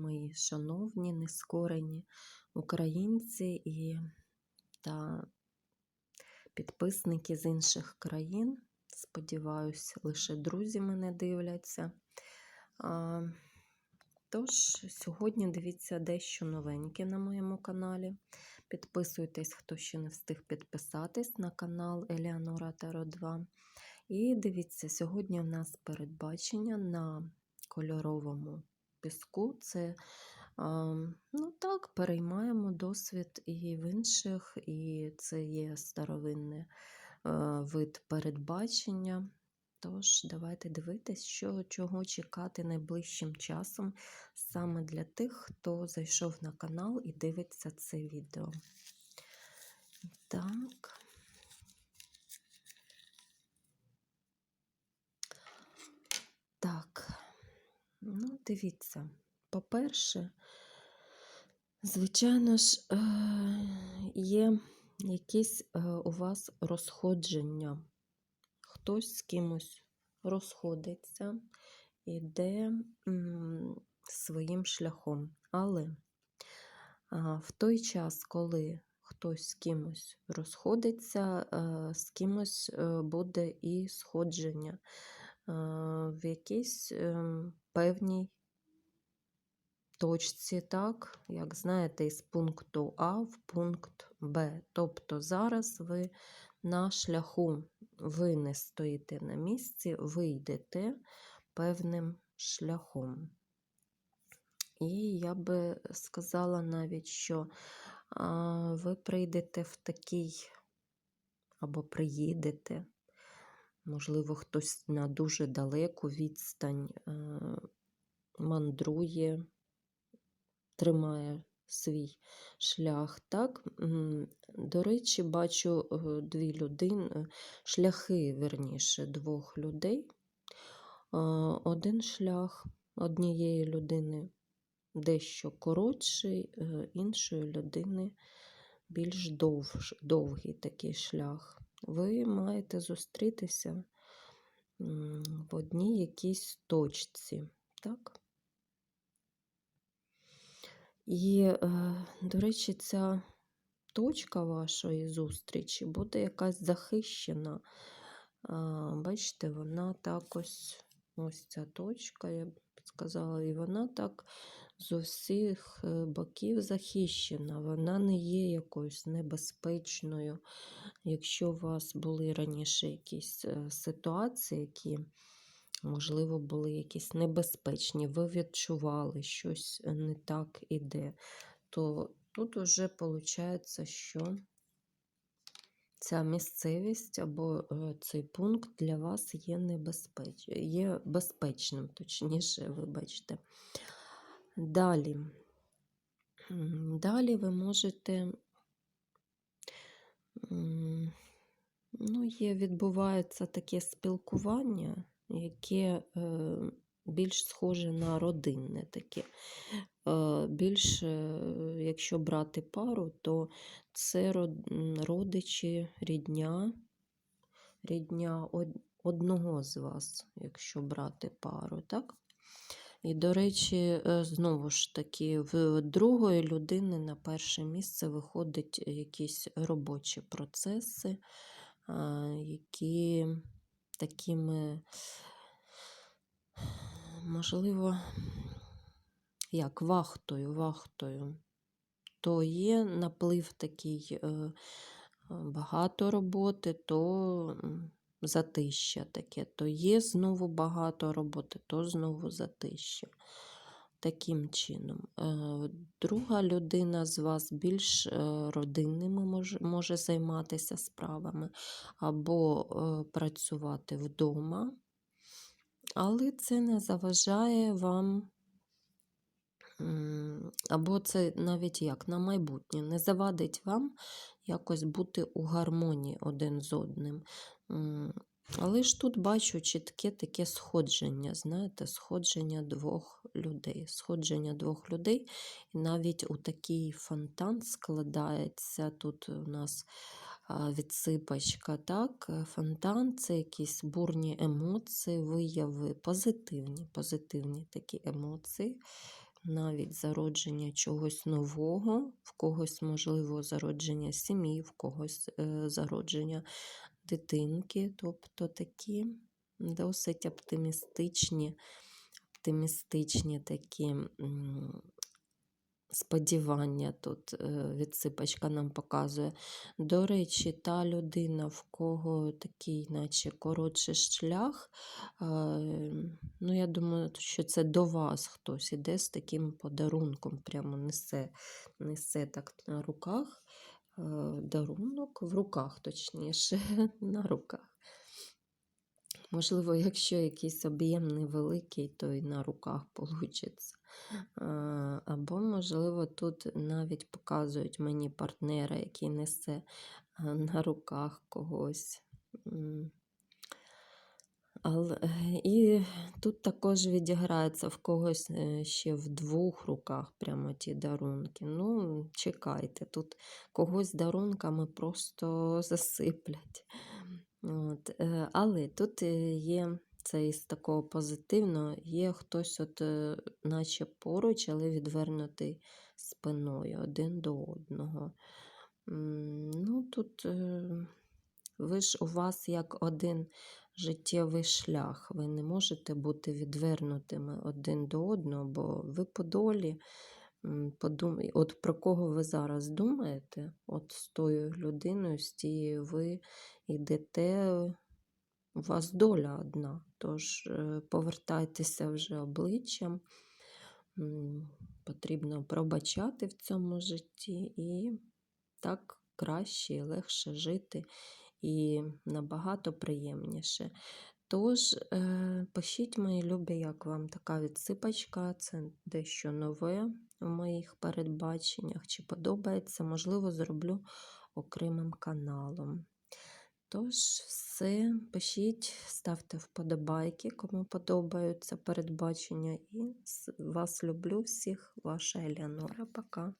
мої шановні, нескорені українці і та підписники з інших країн. Сподіваюсь, лише друзі мене дивляться. Тож, сьогодні дивіться дещо новеньке на моєму каналі. Підписуйтесь, хто ще не встиг підписатись на канал Еліанора Таро 2. І дивіться, сьогодні в нас передбачення на кольоровому піску. Це, ну так, переймаємо досвід і в інших, і це є старовинний вид передбачення. Тож, давайте дивитись, що, чого чекати найближчим часом саме для тих, хто зайшов на канал і дивиться це відео. Так, ну, дивіться. По-перше, звичайно ж, е, є якісь е, у вас розходження. Хтось з кимось розходиться, іде своїм шляхом. Але в той час, коли хтось з кимось розходиться, е, з кимось буде і сходження в якійсь ем, певній точці, так, як знаєте, із пункту А в пункт Б. Тобто зараз ви на шляху, ви не стоїте на місці, ви йдете певним шляхом. І я би сказала навіть, що ви прийдете в такий або приїдете Можливо, хтось на дуже далеку відстань е, мандрує, тримає свій шлях. Так? До речі, бачу е, дві людини, шляхи, верніше, двох людей. Один шлях однієї людини дещо коротший, е, іншої людини більш довж, довгий такий шлях ви маєте зустрітися в одній якійсь точці. Так? І, е, до речі, ця точка вашої зустрічі буде якась захищена. Бачите, вона так ось, ось ця точка, сказала, і вона так з усіх е, боків захищена, вона не є якоюсь небезпечною. Якщо у вас були раніше якісь е, ситуації, які, можливо, були якісь небезпечні, ви відчували, щось не так іде, то тут вже виходить, що ця місцевість або е, цей пункт для вас є небезпеч... є безпечним, точніше, вибачте. Далі. Далі ви можете, ну, є, відбувається таке спілкування, яке е, більш схоже на родинне таке. Е, більш, якщо брати пару, то це родичі рідня, рідня одного з вас, якщо брати пару, так? І, до речі, е, знову ж таки, в другої людини на перше місце виходять якісь робочі процеси, які такими, можливо, як вахтою, вахтою, то є наплив такий е, багато роботи, то затища таке, то є знову багато роботи, то знову затища. Таким чином, е, друга людина з вас більш е, родинними може, займатися справами або працювати вдома, але це не заважає вам, або це навіть як на майбутнє, не завадить вам якось бути у гармонії один з одним. Але ж тут бачу чітке таке сходження, знаєте, сходження двох людей. Сходження двох людей, і навіть у такий фонтан складається. Тут у нас відсипачка. так, Фонтан це якісь бурні емоції, вияви, позитивні, позитивні такі емоції навіть зародження чогось нового, в когось, можливо, зародження сім'ї, в когось е, зародження дитинки. Тобто такі досить оптимістичні, оптимістичні такі сподівання тут е, відсипачка нам показує. До речі, та людина, в кого такий, наче коротший шлях, е, ну, я думаю, що це до вас хтось іде з таким подарунком, прямо несе, несе так на руках. е, Дарунок в руках, точніше, на руках. Можливо, якщо якийсь об'єм невеликий, то і на руках вийде. Або, можливо, тут навіть показують мені партнера, який несе на руках когось. І тут також відіграється в когось е, ще в двох руках прямо ті дарунки. Ну, чекайте, тут когось дарунками просто засиплять. От, е, але тут е, є це із такого позитивного, є хтось, от, е, наче поруч, але відвернутий спиною один до одного. Ну, тут ви ж у вас як один життєвий шлях. Ви не можете бути відвернутими один до одного, бо ви по долі. Подумай, от про кого ви зараз думаєте, от з тою людиною, з тією ви йдете, у вас доля одна. Тож е, повертайтеся вже обличчям. Потрібно пробачати в цьому житті і так краще і легше жити і набагато приємніше. Тож, е, пишіть, мої любі, як вам така відсипачка, це дещо нове в моїх передбаченнях. Чи подобається, можливо, зроблю окремим каналом. Тож, все, пишіть, ставте вподобайки, кому подобаються передбачення. І вас люблю всіх, ваша Еліанора. Пока.